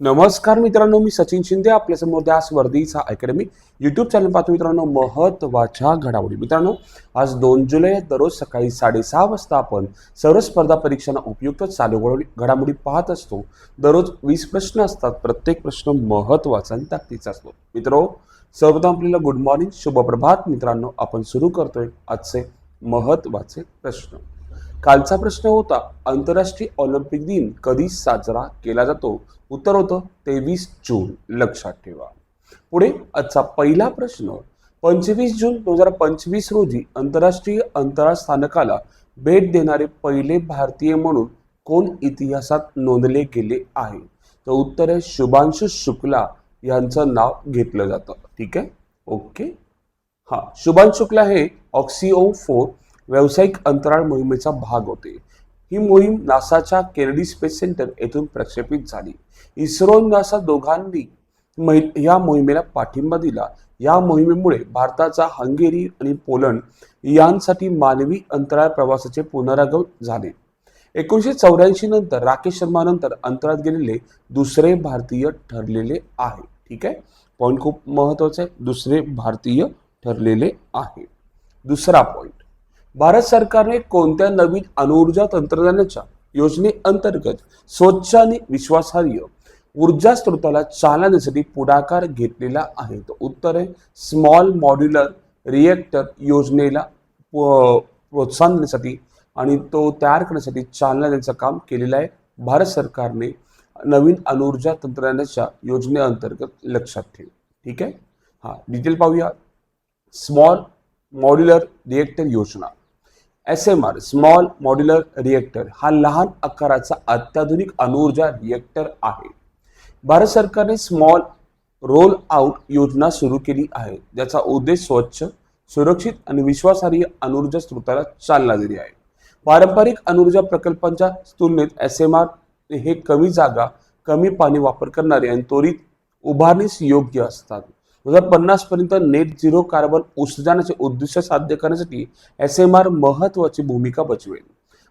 नमस्कार मित्रांनो मी सचिन शिंदे आपल्यासमोर त्यास वर्धीचा अकॅडमी युट्यूब चॅनल पाहतो मित्रांनो महत्त्वाच्या घडामोडी. मित्रांनो आज दोन जुलै दररोज सकाळी साडेसहा वाजता आपण सर्व स्पर्धा परीक्षांना उपयुक्त चालू घडामोडी घडामोडी पाहत असतो. दररोज वीस प्रश्न असतात प्रत्येक प्रश्न महत्त्वाचा आणि ताकदीचा असतो. मित्रो सर्वप्रथम आपल्याला गुड मॉर्निंग शुभ प्रभात मित्रांनो आपण सुरू करतोय आजचे महत्त्वाचे प्रश्न. कालचा प्रश्न होता आंतरराष्ट्रीय ऑलिम्पिक दिन कधी साजरा केला जातो? उत्तर होतं तेवीस जून. लक्षात ठेवा. पुढे आजचा पहिला प्रश्न पंचवीस जून दोन हजार पंचवीस रोजी आंतरराष्ट्रीय अंतराळ स्थानकाला भेट देणारे पहिले भारतीय म्हणून कोण इतिहासात नोंदले गेले आहे? तर उत्तर आहे शुभांशु शुक्ला यांचं नाव घेतलं जातं. ठीक आहे? ओके. हा शुभांशु शुक्ला हे ऑक्सिओ फोर व्यावसायिक अंतराळ मोहिमेचा भाग होते. ही मोहीम नासाच्या केरडी स्पेस सेंटर येथून प्रक्षेपित झाली. इस्रो आणि नासा दोघांनी मै- या मोहिमेला पाठिंबा दिला. या मोहिमेमुळे भारताचा हंगेरी आणि पोलंड यांसाठी मानवी अंतराळ प्रवासाचे पुनरागम झाले. एकोणीसशे चौऱ्याऐंशी नंतर राकेश शर्मा नंतर अंतराळात गेलेले दुसरे भारतीय ठरलेले आहे. ठीक आहे? पॉईंट खूप महत्त्वाचा आहे. दुसरे भारतीय ठरलेले आहे. दुसरा पॉईंट भारत सरकारने कोणत्या नवीन अणुऊर्जा तंत्रज्ञानाच्या योजनेअंतर्गत स्वच्छ आणि विश्वासार्ह ऊर्जा स्रोताला चालना देण्यासाठी पुढाकार घेतलेला आहे? तर उत्तर आहे स्मॉल मॉड्युलर रिएक्टर योजनेला प्रोत्साहन देण्यासाठी आणि तो तयार करण्यासाठी चालना देण्याचं काम केलेलं आहे. भारत सरकारने नवीन अणुऊर्जा तंत्रज्ञानाच्या योजनेअंतर्गत लक्षात ठेव. ठीक आहे? हा डिटेल पाहूया. स्मॉल मॉड्युलर रिएक्टर योजना. S M R small modular reactor हा लहान आकाराचा अत्याधुनिक अणुऊर्जा रिएक्टर आहे. भारत सरकारने स्मॉल रोल आउट योजना सुरू केली आहे ज्याचा उद्देश स्वच्छ सुरक्षित आणि विश्वासार्ह अणुऊर्जा स्रोताला चालना देणे आहे. पारंपरिक अणुऊर्जा प्रकल्पांच्या तुलनेत एस एम आर हे कमी जागा कमी पाणी वापर करणारे आणि त्वरित उभारणीस योग्य असतात. दोन हजार पन्नास पर्यंत नेट झिरो कार्बन उत्सर्जनाचे उद्दिष्ट साध्य करण्यासाठी एस एम आर महत्वाची भूमिका बजवेल.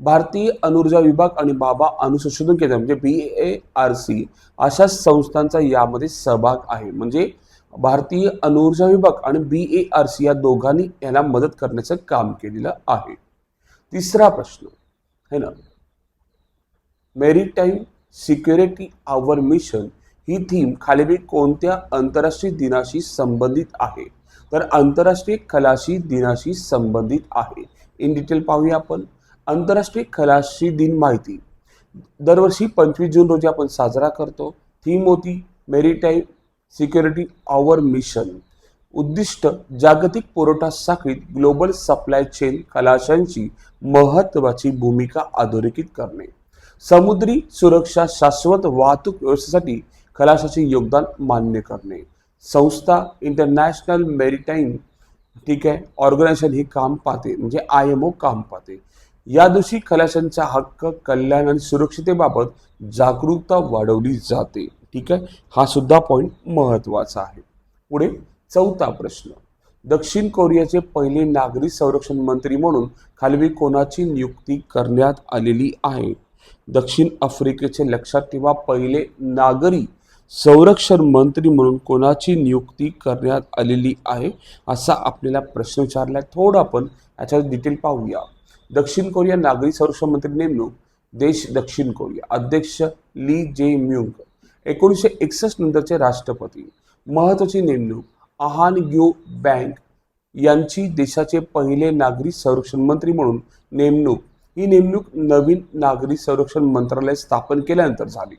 भारतीय अणुऊर्जा विभाग आणि बाबा अनुसंशोधन केंद्र म्हणजे बी ए आर सी अशा संस्थांचा यामध्ये सहभाग आहे. म्हणजे भारतीय अणुऊर्जा विभाग आणि बी ए आर सी या दोघांनी याला मदत करण्याचं काम केलेलं आहे. तिसरा प्रश्न है ना? मेरीटाईम सिक्युरिटी आवर मिशन ही थीम खालील कोणत्या आंतरराष्ट्रीय दिनाशी संबंधित आहे? तर आंतरराष्ट्रीय खलाशी दिनाशी संबंधित आहे. इन डिटेल पाहूया आपण. आंतरराष्ट्रीय खलाशी दिन माहिती. दरवर्षी पंचवीस जून रोजी आपण साजरा करतो. थीम होती मेरीटाईम सिक्युरिटी आवर मिशन उद्दिष्ट जागतिक पुरवठा साखळीत ग्लोबल सप्लाय चेन खलाशांची महत्त्वाची भूमिका अधोरेखित करणे. समुद्री सुरक्षा शाश्वत वाहतूक व्यवस्थेसाठी खलाशाचे योगदान मान्य करणे. संस्था इंटरनॅशनल मेरीटाईम ठीक आहे ऑर्गनायझेशन हे काम पाहते म्हणजे आय एम ओ काम पाहते. या दिवशी खलाशांचा हक्क कल्याण आणि सुरक्षितेबाबत जागरूकता वाढवली जाते ठीक आहे? हा सुद्धा पॉईंट महत्त्वाचा आहे. पुढे चौथा प्रश्न. दक्षिण कोरियाचे पहिले नागरी संरक्षण मंत्री म्हणून खालवी कोणाची नियुक्ती करण्यात आलेली आहे? दक्षिण आफ्रिकेचे लक्षात ठेवा पहिले नागरी संरक्षण मंत्री म्हणून कोणाची नियुक्ती करण्यात आलेली आहे असा आपल्याला प्रश्न विचारला आहे थोडं आपण याच्यात डिटेल पाहूया. दक्षिण कोरिया नागरी संरक्षण मंत्री नेमणूक देश दक्षिण कोरिया. अध्यक्ष ली जे म्युंग एकोणीसशे एकसष्ट नंतरचे राष्ट्रपती. महत्वाची नेमणूक आहान ग्यू बँक यांची देशाचे पहिले नागरी संरक्षण मंत्री म्हणून नेमणूक. ही नेमणूक नवीन नागरी संरक्षण मंत्रालय स्थापन केल्यानंतर झाली.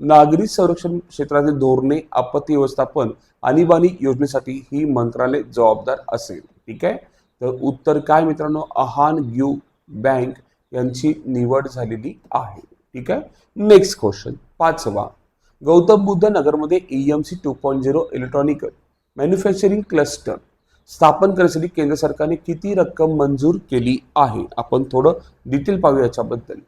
नागरी संरक्षण क्षेत्रातील धोरणे आपत्ती व्यवस्थापन आणीबाणी योजनेसाठी ही मंत्रालय जबाबदार असेल. ठीक आहे? तर उत्तर काय मित्रांनो? अहान ग्यू बँक यांची निवड झालेली आहे. ठीक आहे? नेक्स्ट क्वेश्चन पाचवा. गौतम बुद्ध नगरमध्ये E M C two point zero electronic manufacturing cluster स्थापन करण्यासाठी केंद्र सरकारने किती रक्कम मंजूर केली आहे? आपण थोडं डिटेल पाहूया याच्याबद्दल.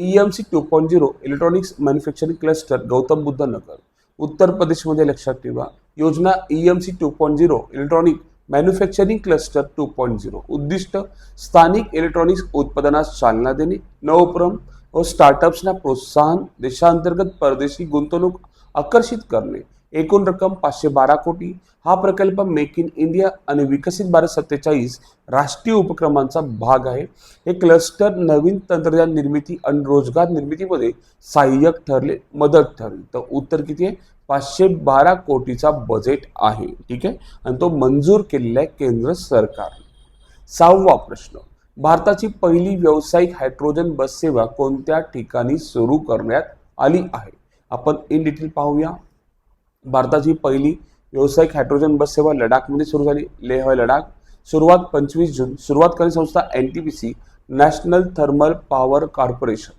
E M C two point zero electronics manufacturing cluster Gautam Buddh Nagar Uttar प्रदेशमध्ये लक्षात ठेवा. योजना E M C two point zero electronic manufacturing cluster two point zero उद्दिष्ट स्थानिक इलेक्ट्रॉनिक्स उत्पादनास चालना देणे. नवोपक्रम व स्टार्टअप्सना प्रोत्साहन देशांतर्गत परदेशी गुंतवणूक आकर्षित करणे. एकूण रक्कम पाचशे बारा कोटी. हा प्रकल्प मेक इन इंडिया आणि विकसित भारत सत्तेचाळीस राष्ट्रीय उपक्रमांचा भाग आहे. हे क्लस्टर नवीन तंत्रज्ञान निर्मिती आणि रोजगार निर्मितीमध्ये सहाय्यक ठरले मदत ठरली. तर उत्तर किती आहे? पाचशे बारा कोटीचा बजेट आहे. ठीक आहे? आणि तो मंजूर केलेला आहे केंद्र सरकारने सहावा प्रश्न. भारताची पहिली व्यावसायिक हायड्रोजन बस सेवा कोणत्या ठिकाणी सुरू करण्यात आली आहे? आपण इन डिटेल पाहूया. भारताची पहिली व्यावसायिक हायड्रोजन बस सेवा लडाखमध्ये सुरू झाली. लेह लडाख. सुरुवात पंचवीस जून. सुरुवात करणारी संस्था N T P C National Thermal Power Corporation.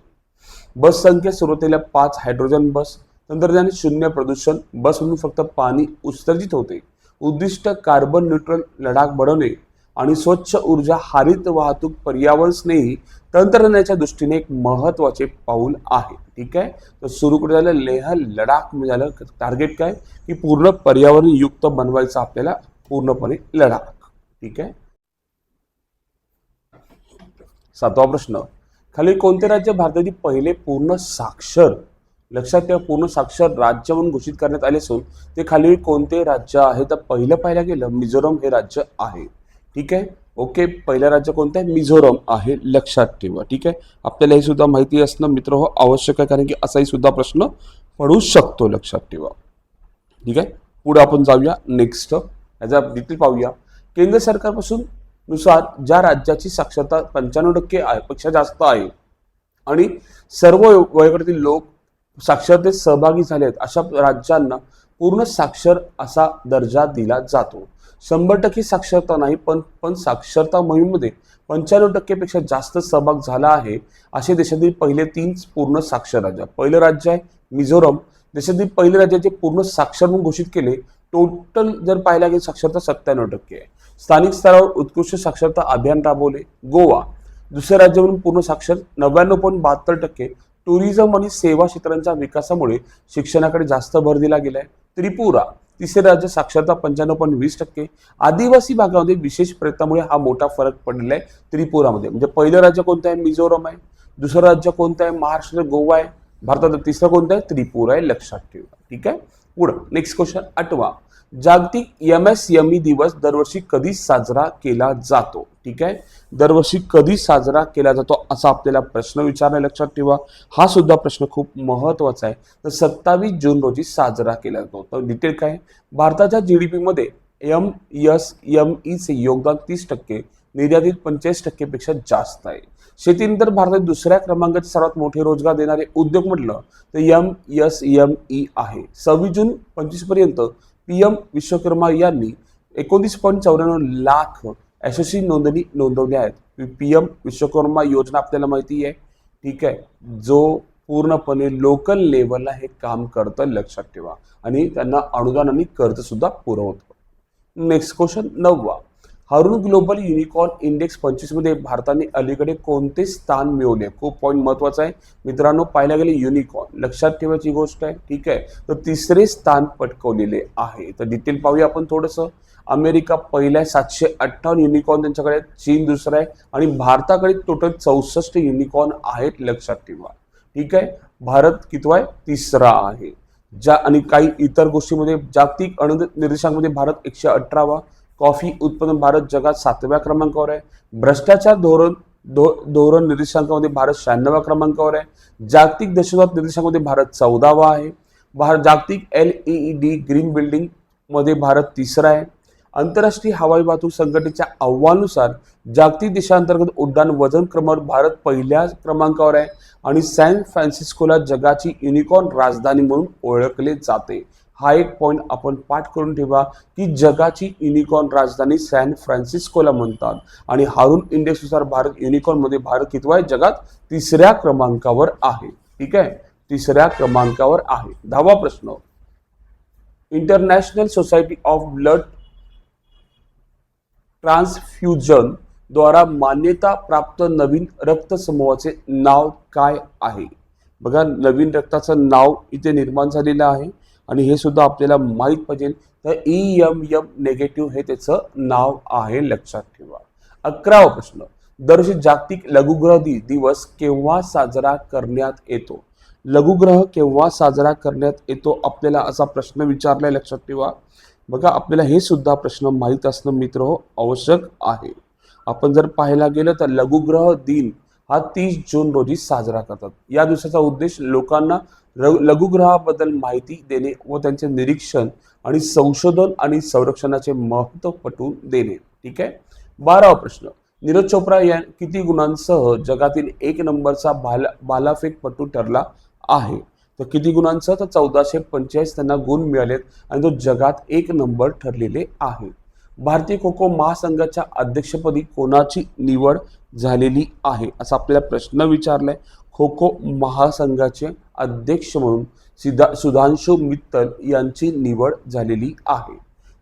Bus संख्या सुरुवातीला पाच हायड्रोजन बस तंत्रज्ञान शून्य प्रदूषण बस म्हणून फक्त पाणी उत्सर्जित होते. उद्दिष्ट कार्बन न्यूट्रल लडाख बनवणे आणि स्वच्छ ऊर्जा हरित वाहतूक पर्यावरण स्नेही तंत्रज्ञानाच्या दृष्टीने एक महत्त्वाचे पाऊल आहे. ठीक आहे? तर सुरू कुठे झालं लेह लडाख म्हणजे झालं टार्गेट काय? की पूर्ण पर्यावरण युक्त बनवायचं आपल्याला पूर्णपणे लडाख. ठीक आहे? सातवा प्रश्न. खाली कोणते राज्य भारतातील पहिले पूर्ण साक्षर? लक्षात ठेवा पूर्ण साक्षर राज्य म्हणून घोषित करण्यात आले असून ते खाली कोणते राज्य आहे? तर पहिलं पाहायला गेलं मिझोरम हे राज्य आहे. ठीक आहे? ओके पहिलं राज्य कोणतं आहे? मिझोरम आहे लक्षात ठेवा ठीक आहे? आपल्याला हे सुद्धा माहिती असणं मित्र हो आवश्यक आहे कारण की असाही सुद्धा प्रश्न पडू शकतो लक्षात ठेवा. ठीक आहे? पुढे आपण जाऊया नेक्स्ट याचा डिटेल पाहूया. केंद्र सरकारपासून नुसार ज्या राज्याची साक्षरता पंच्याण्णव टक्के आहे पेक्षा जास्त आहे आणि सर्व वयोगटातील लोक साक्षरतेत सहभागी झाले आहेत अशा राज्यांना पूर्ण साक्षर असा दर्जा दिला जातो. शंभर टक्के साक्षरता नाही पण पण साक्षरता मोहीममध्ये पंच्याण्णव टक्केपेक्षा जास्त सहभाग झाला आहे असे देशातील पहिले तीन पूर्ण साक्षर राज्य. पहिलं राज्य आहे मिझोरम. देशातील पहिले राज्याचे पूर्ण साक्षर म्हणून घोषित केले टोटल जर पाहायला गेलं साक्षरता सत्त्याण्णव टक्के आहे. स्थानिक स्तरावर उत्कृष्ट साक्षरता अभियान राबवले गोवा. दुसऱ्या राज्य म्हणून पूर्ण साक्षर नव्याण्णव पॉईंट बहात्तर टक्के. टुरिझम आणि सेवा क्षेत्रांच्या विकासामुळे शिक्षणाकडे जास्त भर दिला गेला आहे त्रिपुरा तिसरे राज्य साक्षरता पंच्याण्णव पॉईंट वीस टक्के. आदिवासी भागामध्ये विशेष प्रयत्नामुळे हा मोठा फरक पडलेला आहे त्रिपुरामध्ये. म्हणजे पहिलं राज्य कोणतं आहे? मिझोरम आहे. दुसरं राज्य कोणतं आहे? महाराष्ट्र गोवा आहे. भारतात तिसरं कोणतं आहे? त्रिपुरा आहे लक्षात ठेवा. ठीक आहे? पुढं नेक्स्ट क्वेश्चन आठवा. जागतिक एम एस एम ई दिवस दरवर्षी कधी साजरा केला जातो? ठीक आहे? दरवर्षी कधी साजरा केला जातो असा आपल्याला प्रश्न विचारणे लक्षात ठेवा. हा सुद्धा प्रश्न खूप महत्त्वाचा आहे. तर सत्तावीस जून रोजी साजरा केला जातो. तर डिटेल काय? भारताच्या जी डी पीमध्ये एम एस एम ईचे योगदान तीस टक्के निर्यातीत पंचेचाळीस टक्केपेक्षा जास्त आहे. शेतीनंतर भारतात दुसऱ्या क्रमांकाचे सर्वात मोठे रोजगार देणारे उद्योग म्हटलं तर एम एस एम ई आहे. सव्वीस जून पंचवीसपर्यंत पी एम विश्वकर्मा यांनी एकोणतीस पॉईंट चौऱ्याण्णव लाख यशस्वी नोंदणी नोंदवल्या आहेत. पी एम विश्वकर्मा योजना आपल्याला माहिती आहे. ठीक आहे. जो पूर्णपणे लोकल लेवलला हे काम करतं लक्षात ठेवा. आणि त्यांना अनुदान आणि कर्ज सुद्धा नेक्स्ट क्वेश्चन नववा. हारून ग्लोबल युनिकॉर्न इंडेक्स पंचवीसमध्ये भारताने अलीकडे कोणते स्थान मिळवले? खूप पॉईंट महत्त्वाचा आहे. मित्रांनो पाहायला गेले युनिकॉर्न लक्षात ठेवायची गोष्ट आहे. ठीक आहे? तर तिसरे स्थान पटकवलेले आहे. तर डिटेल पाहूया आपण थोडंसं. अमेरिका पहिला आहे सातशे अठ्ठावन्न युनिकॉर्न त्यांच्याकडे चीन दुसरा आहे. आणि भारताकडे टोटल चौसष्ट युनिकॉर्न आहेत लक्षात ठेवा. ठीक आहे? भारत कितवा आहे? तिसरा आहे. ज्या आणि काही इतर गोष्टीमध्ये जागतिक अणु निर्देशांमध्ये भारत एकशे अठरावा. कॉफी उत्पादन भारत जगात सातव्या क्रमांकावर आहे. भ्रष्टाचार धोरण धो धोरण निर्देशांकामध्ये भारत शहाण्णव्या क्रमांकावर आहे. जागतिक दहशतवाद निर्देशांकामध्ये भारत चौदावा आहे. भारत जागतिक एल ई डी ग्रीन बिल्डिंगमध्ये भारत तिसरा आहे. आंतरराष्ट्रीय हवाई वाहतूक संघटनेच्या अहवालानुसार जागतिक देशांतर्गत उड्डाण वजन क्रमावर भारत पहिल्या क्रमांकावर आहे आणि सॅन फ्रान्सिस्कोला जगाची युनिकॉर्न राजधानी म्हणून ओळखले जाते. हा एक पॉईंट आपण पाठ करून ठेवा. की जगाची युनिकॉर्न राजधानी सॅन फ्रान्सिस्कोला म्हणतात. आणि हारून इंडेक्सनुसार भारत युनिकॉर्नमध्ये भारत कितवा आहे? जगात तिसऱ्या क्रमांकावर आहे. ठीक आहे? तिसऱ्या क्रमांकावर आहे. दहावा प्रश्न. International Society of Blood Transfusion द्वारा मान्यता प्राप्त नवीन रक्त समूहाचे नाव काय आहे? बघा नवीन रक्ताचं नाव इथे निर्माण झालेलं आहे. आणि हे सुद्धा आपल्याला माहीत पाहिजे. तर ई एम एम नेगेटिव्ह हे त्याचं नाव आहे लक्षात ठेवा. अकरावा प्रश्न. दरवर्षी जागतिक लघुग्रह दिवस केव्हा साजरा करण्यात येतो? लघुग्रह केव्हा साजरा करण्यात येतो? आपल्याला असा प्रश्न विचारलाय लक्षात ठेवा. बघा आपल्याला हे सुद्धा प्रश्न माहीत असणं मित्र हो आवश्यक आहे. आपण जर पाहायला गेलं तर लघुग्रह दिन हा तीस जून रोजी साजरा करतात. या दिवसाचा उद्देश लोकांना लघुग्रहाबद्दल माहिती देणे व त्यांचे निरीक्षण आणि संशोधन आणि संरक्षणाचे महत्त्व पटवून देणे. ठीक आहे? बारावा प्रश्न. नीरज चोप्रा या किती गुणांसह जगातील एक नंबरचा भाला भालाफेकपटू ठरला आहे? तर किती गुणांसह? तर चौदाशे पंचेचाळीस त्यांना गुण मिळालेत आणि तो जगात एक नंबर ठरलेले आहे. भारतीय खो खो महासंघाच्या अध्यक्षपदी कोणाची निवड झालेली आहे असा आपल्याला प्रश्न विचारलाय. खो खो महासंघाचे अध्यक्ष म्हणून सिद्धा सुधांशु मित्तल यांची निवड झालेली आहे.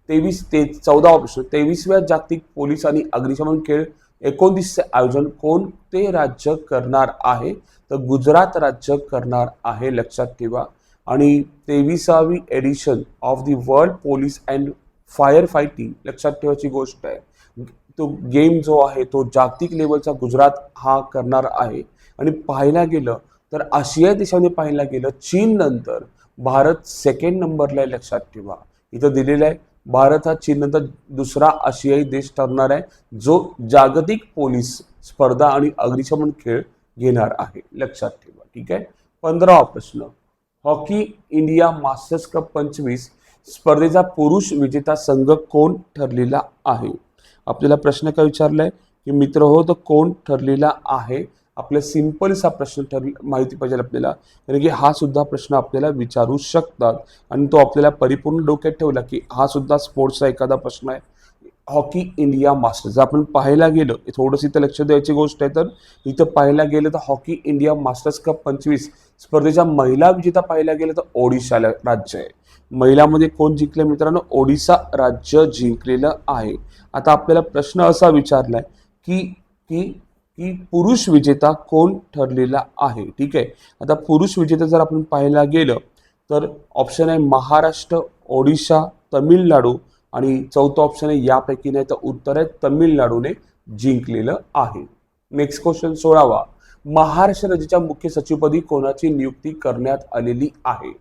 तेवीस ते चौदा प्रश्न तेवीसव्या जागतिक पोलीस आणि अग्निशमन खेळ एकोणतीसचे आयोजन कोणते राज्य करणार आहे? तर गुजरात राज्य करणार आहे लक्षात ठेवा. आणि तेविसावी edition of the World Police and Fire Fighting लक्षात ठेवायची गोष्ट आहे. तो गेम जो आहे तो जागतिक लेवलचा गुजरात हा करणार आहे. आणि पाहायला गेलं तर आशिया देशाने पाहायला गेलं चीन नंतर भारत सेकंड नंबरला आहे लक्षात ठेवा. इथं दिलेलं आहे भारत हा चीन नंतर दुसरा आशियाई देश ठरणार आहे जो जागतिक पोलीस स्पर्धा आणि अग्निशमन खेळ घेणार आहे. लक्षात ठेवा ठीक आहे? पंधरावा प्रश्न हॉकी इंडिया मास्टर्स कप पंचवीस स्पर्धेचा पुरुष विजेता संघ कोण ठरलेला आहे? आपल्याला प्रश्न काय विचारलाय? की मित्र हो तर कोण ठरलेला आहे? आपल्या सिम्पलचा प्रश्न ठर माहिती पाहिजे आपल्याला. कारण की हा सुद्धा प्रश्न आपल्याला विचारू शकतात. आणि तो आपल्याला परिपूर्ण डोक्यात ठेवला की हा सुद्धा स्पोर्ट्सचा एखादा प्रश्न आहे. Hockey India Masters. जर आपण पाहायला गेलं थोडंसं इथं लक्ष द्यायची गोष्ट आहे तर इथं पाहायला गेलं तर हॉकी इंडिया मास्टर्स कप पंचवीस. स्पर्धेच्या महिला विजेता पाहायला गेलं तर ओडिशा राज्य आहे. महिलामध्ये कोण जिंकले? मित्रांनो ओडिसा राज्य जिंकलेलं आहे. आता आपल्याला प्रश्न असा विचारलाय की की की पुरुष विजेता कोण ठरलेला आहे? ठीक आहे? आता पुरुष विजेता जर आपण पाहायला गेलं तर ऑप्शन आहे महाराष्ट्र ओडिशा तमिळनाडू आणि चौथं ऑप्शन आहे यापैकी नाही तर उत्तर आहे तमिळनाडूने जिंकलेलं आहे. Next question सोळावा. महाराष्ट्र राज्याच्या मुख्य सचिवपदी कोणाची नियुक्ती करण्यात आलेली आहे?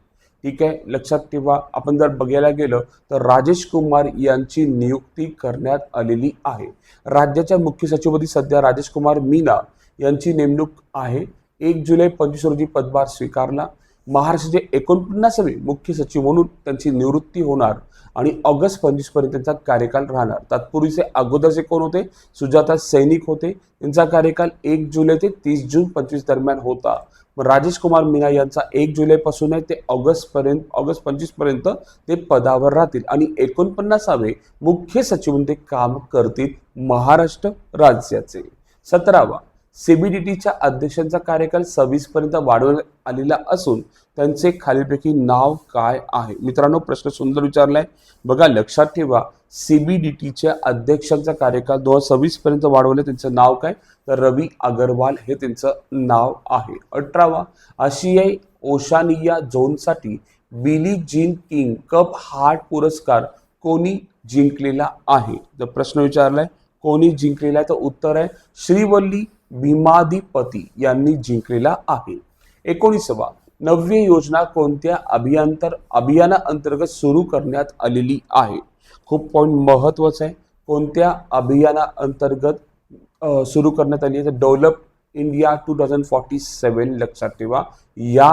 ठीक आहे? लक्षात ठेवा. आपण जर बघायला गेलं तर राजेश कुमार यांची नियुक्ती करण्यात आलेली आहे. राज्याच्या मुख्य सचिवपदी सध्या राजेश कुमार मीना यांची नेमणूक आहे. एक जुलै पंचवीस रोजी पदभार स्वीकारला. महाराष्ट्राचे एकोणपन्नासावे मुख्य सचिव म्हणून त्यांची निवृत्ती होणार आणि ऑगस्ट पंचवीसपर्यंत त्यांचा कार्यकाल राहणार. तत्पूर्वीचे अगोदरचे कोण होते? सुजाता सैनिक होते. त्यांचा कार्यकाल एक जुलै ते तीस जून पंचवीस दरम्यान होता. राजेश कुमार मीना यांचा एक जुलैपासून आहे ते ऑगस्टपर्यंत ऑगस्ट पंचवीसपर्यंत ते पदावर राहतील. आणि एकोणपन्नासावे मुख्य सचिव म्हणून ते काम करतील महाराष्ट्र राज्याचे. सतरावा सीबीडीटीच्या अध्यक्षांचा कार्यकाल सव्वीस पर्यंत वाढवण्यात आलेला असून त्यांचे खालीलपैकी नाव काय आहे? मित्रांनो प्रश्न सुंदर विचारलाय. बघा लक्षात ठेवा सीबीडीटीच्या अध्यक्षांचा कार्यकाल दोन हजार सव्वीस पर्यंत वाढवलं त्यांचं नाव काय? तर रवी अगरवाल हे त्यांचं नाव आहे. अठरावा आशियाई Oceania झोनसाठी Billie Jean King Cup heart पुरस्कार कोणी जिंकलेला आहे? तर प्रश्न विचारलाय कोणी जिंकलेला आहे? तर उत्तर आहे श्रीवल्ली भीमाधिपती यांनी जिंकलेला आहे. एकोणीसवा नव्य योजना कोणत्या अभियांतर अभियाना अंतर्गत सुरू करण्यात आलेली आहे? खूप पॉईंट महत्त्वाचा आहे. कोणत्या अभियाना अंतर्गत सुरू करण्यात आली आहे? तर develop India two thousand forty seven लक्षात ठेवा. या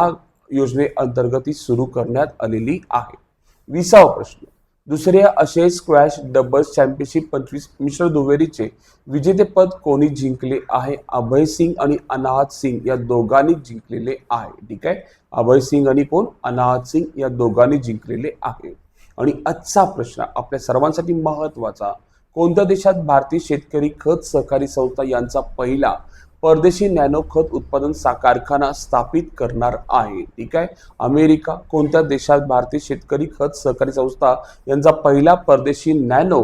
योजनेअंतर्गत ही सुरू करण्यात आलेली आहे. विसावा प्रश्न दुसरे असे स्क्वॅश डबल्स चॅम्पियनशिप पंचवीस मिश्र दुहेरीचे विजेतेपद कोणी जिंकले आहे? अभय सिंग आणि अनाहत सिंग या दोघांनी जिंकलेले आहे. ठीक आहे? अभय सिंग आणि कोण? अनाहत सिंग या दोघांनी जिंकलेले आहे. आणि आजचा प्रश्न आपल्या सर्वांसाठी महत्त्वाचा कोणत्या देशात भारतीय शेतकरी खत सहकारी संस्था यांचा पहिला परदेशी नॅनो खत उत्पादन सा कारखाना स्थापित करणार आहे. ठीक आहे? अमेरिका कोणत्या देशात भारतीय शेतकरी खत सहकारी संस्था यांचा पहिला परदेशी नॅनो?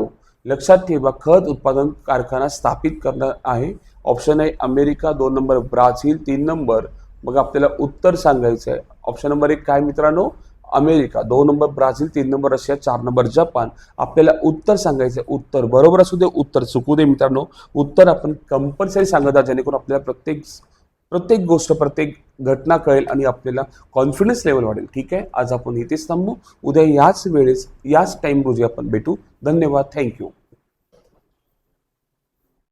लक्षात ठेवा खत उत्पादन कारखाना स्थापित करणार आहे. ऑप्शन आहे अमेरिका दोन नंबर ब्राझील तीन नंबर. मग आपल्याला उत्तर सांगायचं आहे ऑप्शन नंबर एक काय मित्रांनो? अमेरिका दोन नंबर ब्राझील तीन नंबर रशिया चार नंबर जपान. आपल्याला उत्तर सांगायचं उत्तर. बरोबर असू दे उत्तर. चुकू दे मित्रांनो. उत्तर आपण कंपल्सरी सांगत आहात जेणेकरून आपल्याला प्रत्येक प्रत्येक गोष्ट प्रत्येक घटना कळेल आणि आपल्याला कॉन्फिडन्स लेवल वाढेल. ठीक आहे? आज आपण इथेच थांबू. उद्या याच वेळेस याच टाईम रोजी आपण भेटू. धन्यवाद. थँक्यू